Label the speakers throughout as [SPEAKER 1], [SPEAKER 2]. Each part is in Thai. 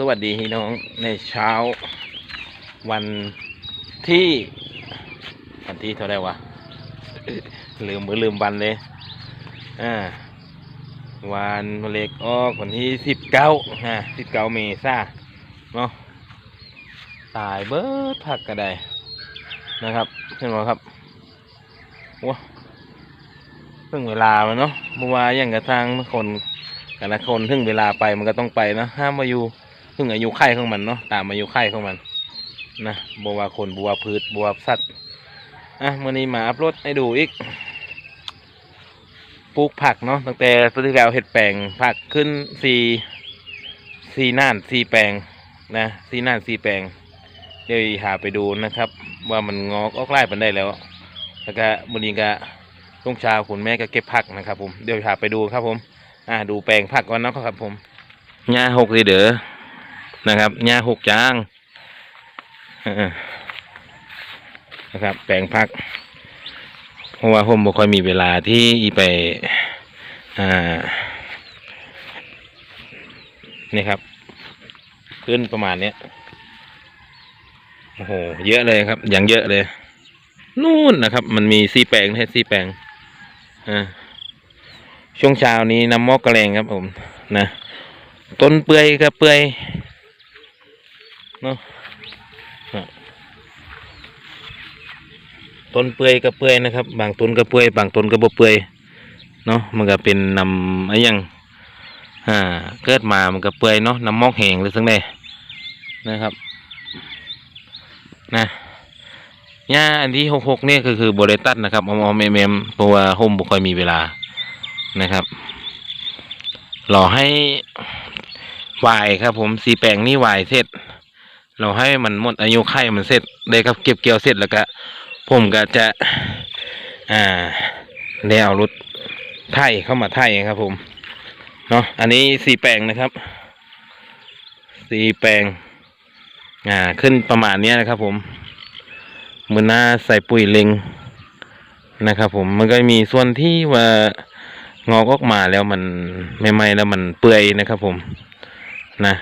[SPEAKER 1] สวัสดีพี่น้องในเช้า วันที่ วันที่เท่าไหรวะ ลืมมือลืมวันเลยอ่าวันเล็กออกวันที่สิบเก้าฮะสิบเก้าเมษาเนาะตายเบิดผักกระไดนะครับเห็นไหมครับว้าเพิ่งเวลามันเนาะเมื่อวานอย่างกระทางคนแต่ละคนถึงเวลาไปมันก็ต้องไปนะห้ามมาอยู่ ถึงอายุไข่ของมันเนาะตามอายุไข่ของมันนะบัวคนบัวพืชบัวสัตว์อะมื่อนี้มาอัพโหลดให้ดูอีกปลูกผักเนาะตั้งแต่ปีที่แล้วเห็ดแปลงผักขึ้นสี่สี่น่านสี่แปลงนะสี่น่านสี่แปลงเดี๋ยวหาไปดูนะครับ ว่ามันงอกออกไล่ปันได้แล้วแล้วก็บุรีก็ลุงเชาวคุณแม่ก็เก็บผักนะครับผมเดี๋ยวหาไปดูครับผม อ่าดูแปลงผักก่อนนะครับผมหญ้าหกเลยเด้อ นะครับหญ้าหกจางนะครับ แปลงผัก เพราะว่าผมบ่ค่อยมีเวลาที่อีไปอ่านี่ครับ ขึ้นประมาณเนี้ยโอ้โหเยอะเลยครับอย่างเยอะเลย นู่นนะครับ มันมีซีแปลงแค่ซีแปลงอ่าช่วงเช้านี้น้ำมอกกระแรงครับผมนะ ต้นเปื่อยก็เปื่อย เนาะต้นเปื่อยก็เปื่อยนะครับ บางต้นก็เปื่อยบางต้นก็บ่เปื่อยเนาะมันก็เป็นนำอะไรยังอ่าเกิดมามันก็เปื่อยเนาะนำมอกแหงหรือสังใดนะครับนะหญ้าอันที่หกหกนี่ก็คือบริตัดนะครับอมอมเอมเอมเพราะว่าห่มบ่ค่อยมีเวลานะครับรอให้วายครับผมสีแปลงนี่วายเสร็จ เราให้มันหมดอายุไข่มันเสร็จได้ครับเก็บเกี่ยวเสร็จแล้วก็ ผมก็จะ อ่าได้เอารถไถเข้ามาไถครับผมเนาะอันนี้สีแปลงนะครับสีแปลง อ่า ขึ้นประมาณเนี้ยนะครับ ผมมือหน้าใส่ปุ๋ยเล็งนะครับผมมันก็มีส่วนที่ว่างอกออกมาแล้วมันไม่ไหม้แล้วมันเปื่อยนะครับผมนะ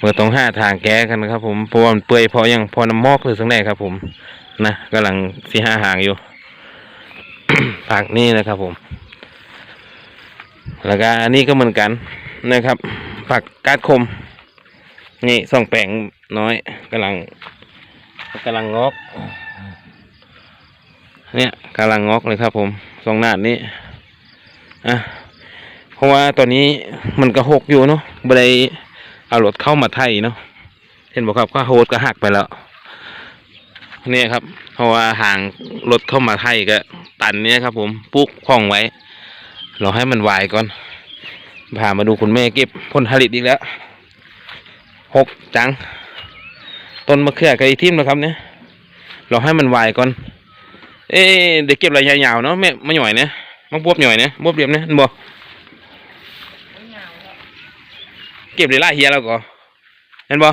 [SPEAKER 1] เมื่อต้องห้าทางแก้กันครับ ผมเพราะว่ามันเปื่อยพอยังพอน้ำมอกหรือสังแรกครับ ผมนะกำลังสี่ห้าหางอยู่ผักนี่นะครับ ผม แล้วก็อันนี้ก็เหมือนกันนะครับ ผักกาดคม นี่ส่องแปลงน้อยกำลังกำลังงอกเนี่ยกำลังงอกเลยครับ ผมสองหนาดนี้อะเพราะว่าตอนนี้มันก็หกอยู่เนาะบันได เอารถเข้ามาไทยเนาะเห็นบอกครับก็โฮดก็หักไปแล้วเนี่ยครับเพราะว่าห่างรถเข้ามาไทยก็ ตันเนี่ยครับ ผมปลูกคล้องไว้ เราให้มันวายก่อนพามาดูคุณแม่เก็บผลผลิตอีกแล้วหกจัง ต้นมะเขือกระทิมนะครับเนี่ยเราให้มันวายก่อน เอ๊เด็กเก็บอะไรยาวๆเนาะแม่มาหน่อยเนี่ยมาบวบหน่อยเนี่ยบวบเรียบเนี่ยอันบ่ เก็บเลยล่าเฮียแล้วก็เห็นบ่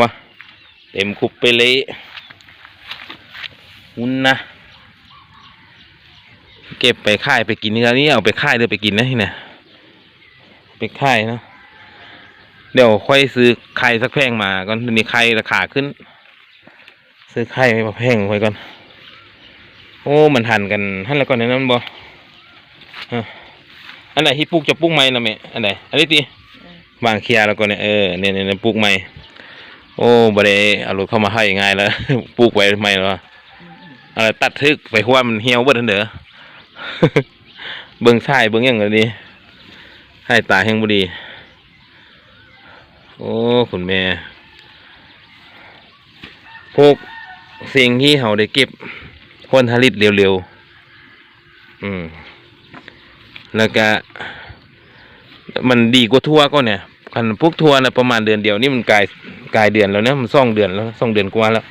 [SPEAKER 1] วะเต็มคุบไปเลยอุ่นนะเก็บไปค่ายไปกินนี่แล้วนี่เอาไปค่ายเดี๋ยวไปกินนะที่เนี่ยไปค่ายนะเดี๋ยวค่อยซื้อไข่สักแพงมาก่อนเดี๋ยวนี้ไข่ราคาขึ้น ซื้อไข่มาแพงไว้ก่อน โอ้มันหันกันหันแล้วก่อนในนั้นบ่ฮะ อันไหนที่ปลูกจะปลูกไม้นะแม่อันไหนอันนี้ตีวางเคลียร์แล้วก่อนเนี่ยเออเนี่ยเนี่ยปลูกไม้โอ้บ่ได้เอารถเข้ามาให้ง่ายแล้วปลูกไว้ไม่แล้วอะไรตัดทึกไปหัวมันเหี่ยวเบิดทันเด้อเบิ่งซ้ายเบิ่งหยังเลยดีให้ตาแห้งบ่ดี โอ้คุณแม่พวกสิ่งที่เราได้เก็บผลผลิตเร็วๆ อืม แล้วก็มันดีกว่าทั่วก็เนี่ยคันพวกทั่วนะประมาณเดือนเดียวนี่มันกลายกลายเดือนแล้วเนะมันสองเดือนแล้วสองเดือนกว่าแล้ว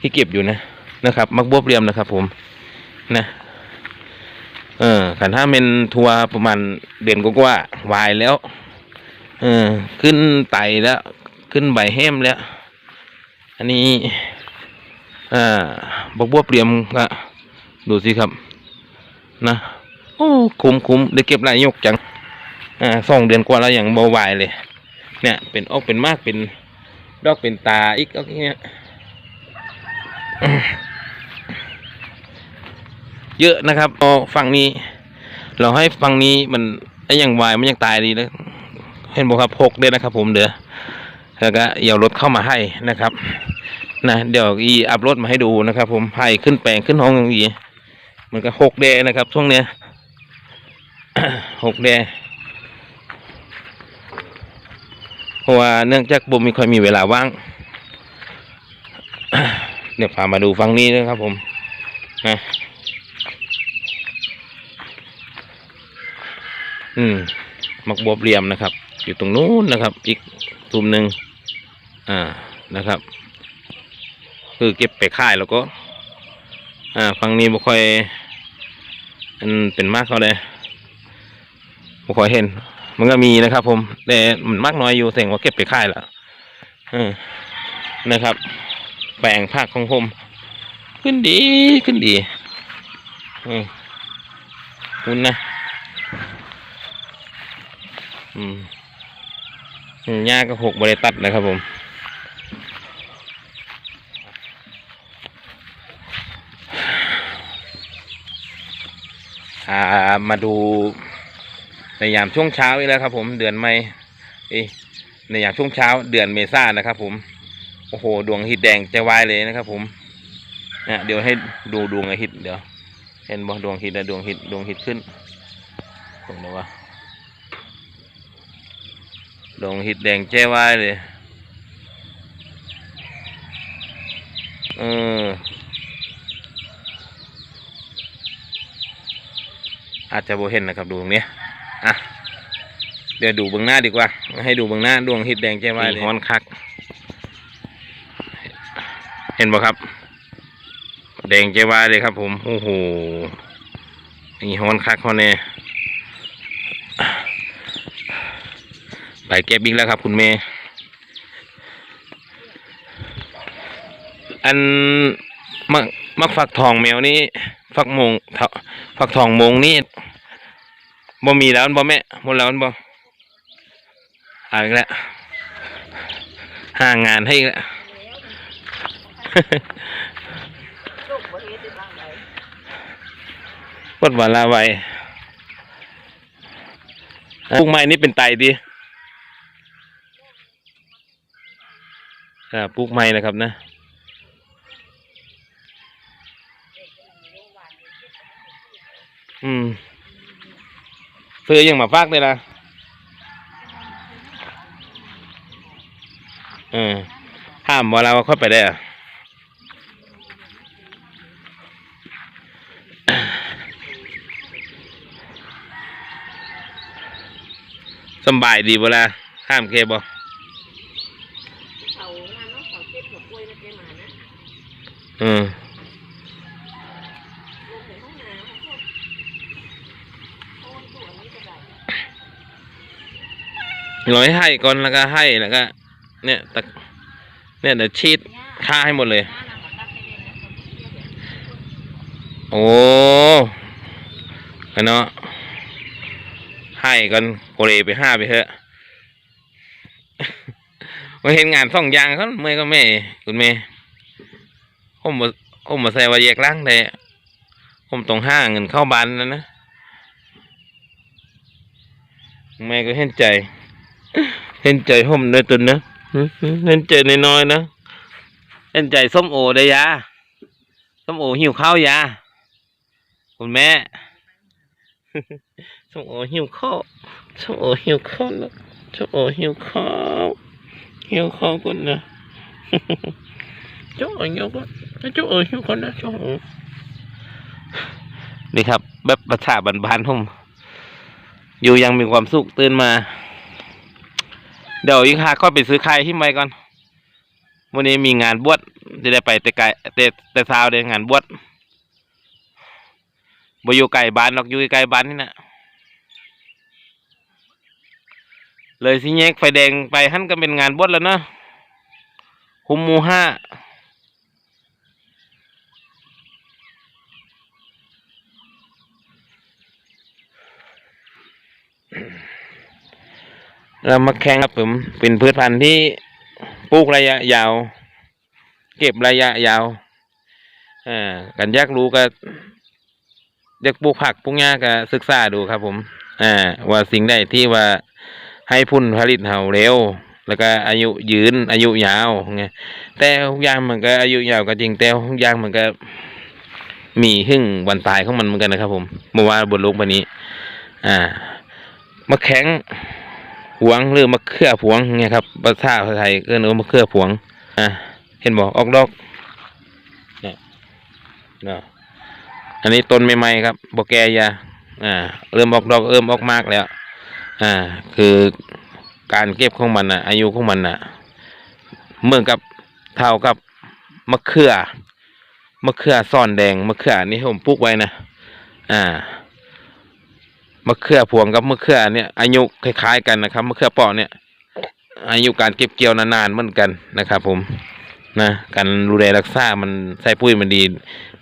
[SPEAKER 1] ที่เก็บอยู่นะนะครับ มักบวบเรียมนะครับ ผมนะเออขันถ้าเป็นทัวประมาณเดือนกว่าวายแล้วเออขึ้นไตแล้ว ขึ้นใบแห้มแล้ว อันนี้อ่าบกบัวเปลี่ยมก็ดูสิครับ นะ โอ้คุ้มคุ้มได้เก็บหลายยกจัง อ่าสองเดือนกว่าแล้วยังเบาไหวายเลย เนี่ยเป็นออกเป็นมากเป็นดอกเป็นตาอีกอะไรเงี้ยเยอะนะครับพอฝั่งนี้ เราให้ฝั่งนี้มันไอ้ยังวายมันยังตายดีนะเห็นบอกครับพกด้นะครับ ผมเดี๋ยวแล้วก็เดี๋ยวรถเข้ามาให้นะครับนะเดี๋ยวอีอัพรถมาให้ดูนะครับ ผมให้ขึ้นแปลงขึ้นห้องอีมันก็หกเดนะครับช่วงเนี้ย หกเดเพราะว่าเนื่องจากบุมไม่ค่อยมีเวลาว่างเดี๋ยวพามาดูฝั่งนี้นะครับผมนะอืมมักบวบเหลี่ยมนะครับ อยู่ตรงนู้นนะครับ อีกตุ่มหนึ่งอ่านะครับ คือเก็บไปค่ายแล้วก็ อ่าฝั่งนี้บ่ค่อยอันเป็นมากเขาเลย บ่ค่อยเห็น มันก็มีนะครับ ผมแต่มันมากน้อยอยู่แสดงว่าเก็บไปค่ายล้วอืมนะครับ แปลงภาคของผม ขึ้นดีขึ้นดี อืมคุณนะอืมอืมหญ้าก็หกบริตัดนะครับผมอ่ามาดู ในยามช่วงเช้าอีกแล้วครับ ผมเดือนไม่ในยามช่วงเช้าเดือนเมษายนนะครับ ผมโอ้โหดวงอาหิตแดงใจวายเลยนะครับ ผมเนี่ยเดี๋ยวให้ดูดวงอาหิตเดี๋ยว เห็นบ่ดวงอาหิตนะดวงอาหิตดวงอาหิตขึ้นตรงไหนวะดงหิดแดงแจ้วายเลยเอออาจจะโบเห็นนะครับดูตรงนี้ อะเดี๋ยวดูเบื้องหน้าดีกว่า ให้ดูเบื้องหน้าดวงหิดแดงแจ้วายเลยฮ้อนคัก เห็นบ่ครับ แดงแจ้วายเลยครับผมโอ้โหนี่ฮ้อนคักฮ้อนเนี่ยไปเก็บบิ๊กแล้วครับ คุณเมย์อันมักมักฝักทองแมวนี่ฝักมงเท่าฝักทองมงนี่ บ่มีแล้วบ่แม่หมดแล้วบ่หาอีกแล้วหางานให้อีกแล้ว
[SPEAKER 2] ลูกบ่เฮ็ดได้บ้างได
[SPEAKER 1] ปดวันลาไว้ปลูกไม้นี่เป็นไตดีครับปลูกไม้นะครับนะ อืม ซื้อยังมาฟากเลยนะเออห้ามเวลาว่าค่อยไปได้อะสบายดีเวลาข้ามเคบอ
[SPEAKER 2] เขางานเนาะเขาเก็บหัวกล้วยนะแกมานะ
[SPEAKER 1] อืม
[SPEAKER 2] ลงในห้องน้ำพวกโอนตัวนี้ก็ได้
[SPEAKER 1] ร้อยให้ก่อนแล้วก็ให้แล้วก็ เนี่ยตะเนี่ยเดี๋ยวชีดค่าให้หมดเลย โอ้กันเนาะให้กันโกเรไปห้าไปเถอะมาเห็นงานสองอย่างเขาเมื่อก็แม่คุณแม่ผมมาผมมาใส่วายกล่างแต่ผมต้องห้าเงินเข้าบ้านแล้วนะแม่ก็เห็นใจ เห็นใจผมด้วยตุนนะเห็นใจน้อยๆนะเห็นใจส้มโอได้ยาส้มโอหิวข้าวยาคุณแม่ส้มโอหิวข้าวส้มโอหิวข้าวแล้วส้มโอหิวข้าวหิวข้าวก่อนนะส้มโอหิวก่อนส้มโอหิวก่อนนะส้มโอนี่ครับ แบบประชาบันบานๆผมอยู่ยังมีความสุขตื่นมา เดี๋ยวยิงหาก็ไปซื้อไข่ที่ไม่ก่อนวันนี้มีงานบวชจะได้ไปแต่ไกลแต่แต่เช้าเลยงานบวชบอยู่ไก่บ้านหรอกอยู่ไก่บ้านนี่นะเลยสิแยกไฟแดงไปหันก็เป็นงานบวชแล้วเนาะหุมมูห้า เรามาแข่งครับผมเป็นพืชพันธุ์ที่ปลูกระยะยาว เก็บระยะยาวอ่ากันยากรู้ก็อยากปลูกผักปลูกหญ้าก็ศึกษาดูครับ ผมอ่าว่าสิ่งใดที่ว่าให้พุ่นผลิตเฮาเร็ว แล้วก็อายุยืนอายุยาวไงแต่ทุกอย่างมันก็อายุยาวก็จริงแต่ทุกอย่างมันก็มีหึ่งวันตายของมันเหมือนกันนะครับ ผมเมื่อวานบนโลกวันนี้ อ่า มาแข็ง วงหรือมาเครือผวงเงี้ยครับภาษาไทยเอิ้นว่ามาเครือผวงอ่าเห็นบอกออกดอกเนี่ยเนาะอันนี้ต้นใหม่ๆครับบอแกยาอ่า เริ่มออกดอกเริ่มออกมากแล้ว อ่า คือการเก็บของมันอะอายุของมันอะเหมือนกับเท่ากับมะเขือมะเขือซ่อนแดงมะเขือนี่ผมปลูกไว้นะอ่า มะเขือพวงกับมะเขือเนี่ยอายุคล้ายๆกันนะครับมะเขือเปาะเนี่ยอายุการเก็บเกี่ยวนานๆเหมือนกันนะครับ ผมนะการดูแลรักษา มันใส่ปุ๋ยมันดี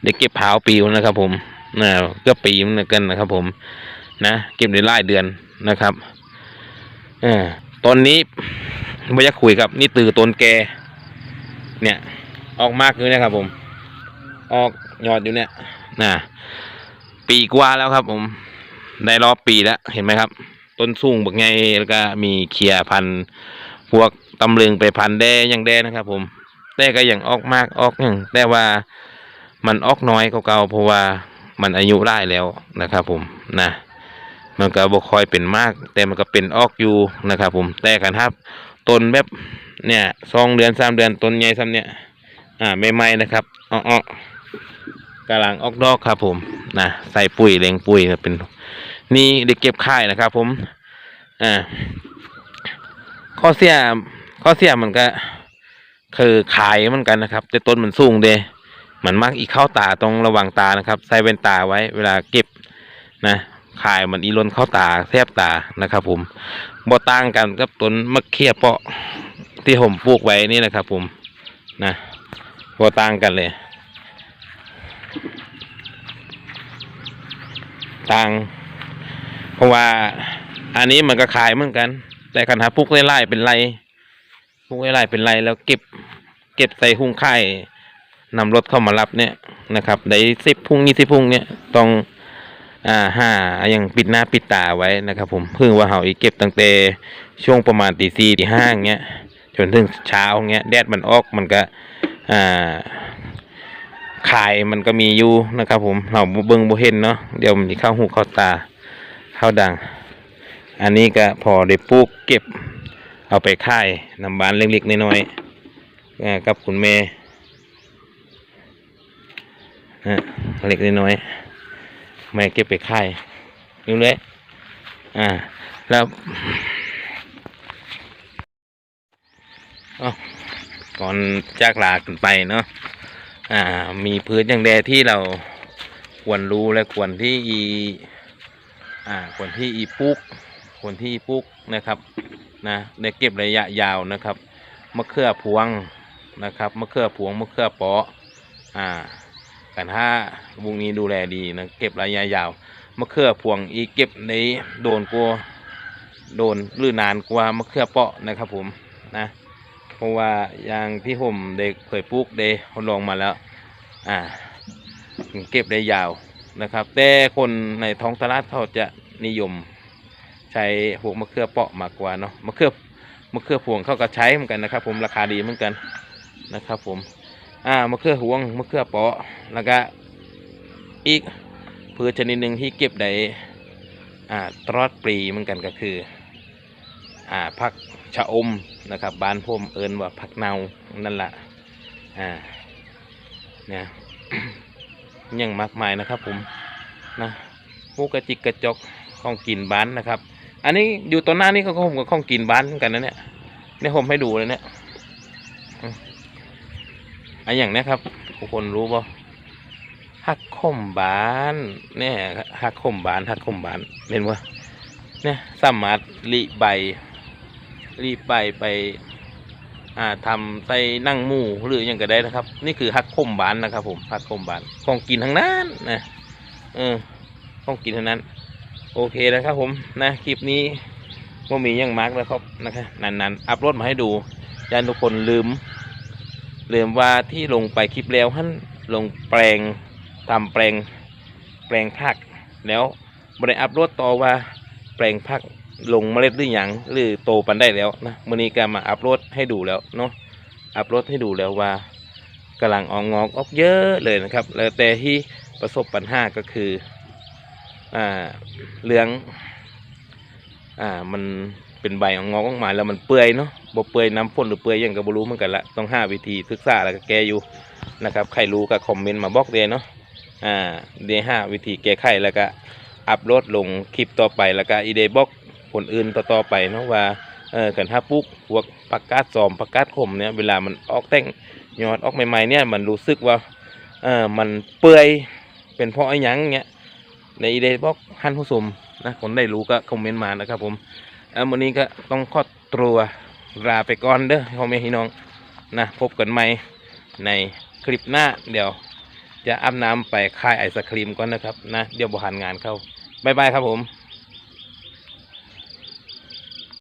[SPEAKER 1] ได้เก็บเผาปีนะครับ ผมนะเกือบปีเหมือนกันนะครับ ผม นะเก็บได้หลายเดือนนะครับเออตอนนี้ไม่อยากคุยครับ นี่ตือต้นแก เนี่ย ออกมากอยู่นะครับ ผม ออกยอดอยู่เนี่ยนะปีกว่าแล้วครับ ผม ได้รอบปีแล้วเห็นไหมครับ ต้นสูงบักไงแล้วก็มีเขียพันพวกตำลึงไปพันแด้ยังแด้นะครับ ผมแต่ก็ยังออกมากออกอย่างแต่ว่ามันออกน้อยเก่าๆเพราะว่ามันอายุได้แล้วนะครับ ผมนะมันก็บ่ค่อยเป็นมาก แต่มันก็เป็นออกอยู่นะครับ ผมแต่กันครับต้นแบบเนี่ยสองเดือนสามเดือนต้นใหญ่ซ้ำเนี่ยอ่าใหม่ๆนะครับอ้อๆกำลังออกดอกครับผมนะใส่ปุ๋ยเล็งปุ๋ยเป็น นี่เด็กเก็บค่ายนะครับ ผมอ่าข้อเสียข้อเสียมันก็ คือขายมือนกันนะครับ แต่ต้นมันสูงเดมันมากอีเข้าตาตรงระหว่างตานะครับ ใส่แว่นตาไว้ เวลาเก็บนะขายมันอีลนเข้าตาแทบตานะครับ ผมบ่ต่างกันกับต้นมะเขือเปาะที่ผมปลูกไว้นี่นะครับ ผมนะบ่ต่างกันเลย ต่าง ราะว่าอันนี้มันก็ขายเหมือนกัน แต่คันหาปลูกไล่ๆเป็นไรปลูกไล่ๆเป็นไรแล้วเก็บ เก็บใส่หุ้งไข่นำรถเข้ามารับเนี่ยนะครับได้สิบพุงยี่สิบพุงเนี่ยต้องอ่าห้าอย่างปิดหน้าปิดตาไว้นะครับ ผมเพิ่งว่าเฮาอีกเก็บตั้งแต่ช่วงประมาณตีสี่ตีห้าอย่างเงี้ยจนถึงเช้าเงี้ยแดดมันออกมันก็อ่าขายมันก็มีอยู่นะครับ ผมเราเบิ่งบ่เห็นเนาะเดี๋ยวมันสิเข้าหูเข้าตา ข้าวดัง อันนี้ก็พอได้ปลูกเก็บ เอาไปขายนำบ้านเล็กๆน้อยๆกับคุณแม่เล็กน้อยๆแม่เก็บไปขายอยู่เลยอ่าแล้วอ้าวก่อนจากลากันไปเนาะอ่า มีพื้นอย่างแดที่เราควรรู้และควรที่ อ่าควรที่อีปลูกควรที่อีปลูกนะครับนะได้เก็บระยะยาวนะครับมะเขือพวงนะครับมะเขือพวงมะเขือเปาะอ่ากันถ้าวงนี้ดูแลดีนะเก็บระยะยาวมะเขือพวงอีกเก็บในโดนกลัวโดนหรือนานกว่ามะเขือเปาะนะครับผมนะเพราะว่าอย่างที่ผมได้เคยปลูกได้ทดลองมาแล้วอ่าเก็บได้ยาว นะครับ แต่คนในท้องตลาดเขาจะนิยมใช้พวกมะเขือเปาะมากกว่าเนาะมะเขือมะเขือพวงเขาก็ใช้เหมือนกันนะครับ ผมราคาดีเหมือนกันนะครับ ผมอ่ามะเขือหวงมะเขือเปาะแล้วก็อีกพืชชนิดหนึ่งที่เก็บได้อ่าตลอดปีเหมือนกันก็คืออ่าผักชะอมนะครับบ้านผมเอินว่าผักเนานั่นแหละอ่าเนี่ย ยังมากมายนะครับ ผมนะพวกกระจิกกระจกข้องกินบ้านนะครับ อันนี้อยู่ตอนหน้านี่เขาก็ผมกับของกินบ้านเหมือนกันนะเนี่ยเนี่ยผมให้ดูเลยเนี่ยอันอย่างนี้ครับทุกคนรู้ป่ะหักคมบานเนี่ยหักคมบานหักคมบานเห็นว่าเนี่ยสามารถรีใบรีใบไป อ่าทำใส่นั่งหมูหรืออย่างก็ได้นะครับ นี่คือหักคมบานนะครับผมหักคมบานของกินทั้งนั้นนะเออของกินทั้งนั้น โอเคนะครับผมนะคลิปนี้ว่ามียังมาร์กแล้วครับนะครับนันๆอัพโหลดมาให้ดูยันทุกคนลืม ลืมว่าที่ลงไปคลิปแล้วท่านลงแปลงทำแปลงแปลงผักแล้วบริอัพโหลดต่อว่าแปลงผัก ลงเมล็ดหรือยังหรือโตปันได้แล้วนะมื่อนี้ก็มาอัพโหลดให้ดูแล้วเนาะอัพโหลดให้ดูแล้วว่ากำลังออกงอกออกเยอะเลยนะครับ แล้วแต่ที่ประสบปัญหาก็คืออ่าเรื่องอ่ามันเป็นใบออกงอกออกมาแล้วมันเปื่อยเนาะบ่เปื่อยน้ำพ่นหรือเปื่อยยังก็บ่รู้เหมือนกันละต้องหาวิธีศึกษาแล้วก็แก้อยู่นะครับใครรู้ก็คอมเมนต์มาบอกเดยเนาะอ่าเดี๋ยวหาวิธีแก้ไขแล้วก็อัพโหลดลงคลิปต่อไปแล้วก็อีเดย์บอก คนอื่นต่อๆไปเนาะว่าเออกันถ้าปลูกพวกผักกาดซอมผักกาดขมเนี่ยเวลามันออกแต่งยอดออกใหม่ๆเนี่ยมันรู้สึกว่าเออมันเปื่อยเป็นเพราะไอ้ยังเงี้ยในอีเดบอกท่านผู้ชมนะคนได้รู้ก็คอมเมนต์มานะครับผมเออวันนี้ก็ต้องขอตัวลาไปก่อนเด้อพ่อแม่พี่น้องนะพบกันใหม่ในคลิปหน้าเดี๋ยว จะอาบน้ำไปคายไอศครีมก่อนนะครับนะเดี๋ยวบหันงานเข้าบ๊ายบายครับผม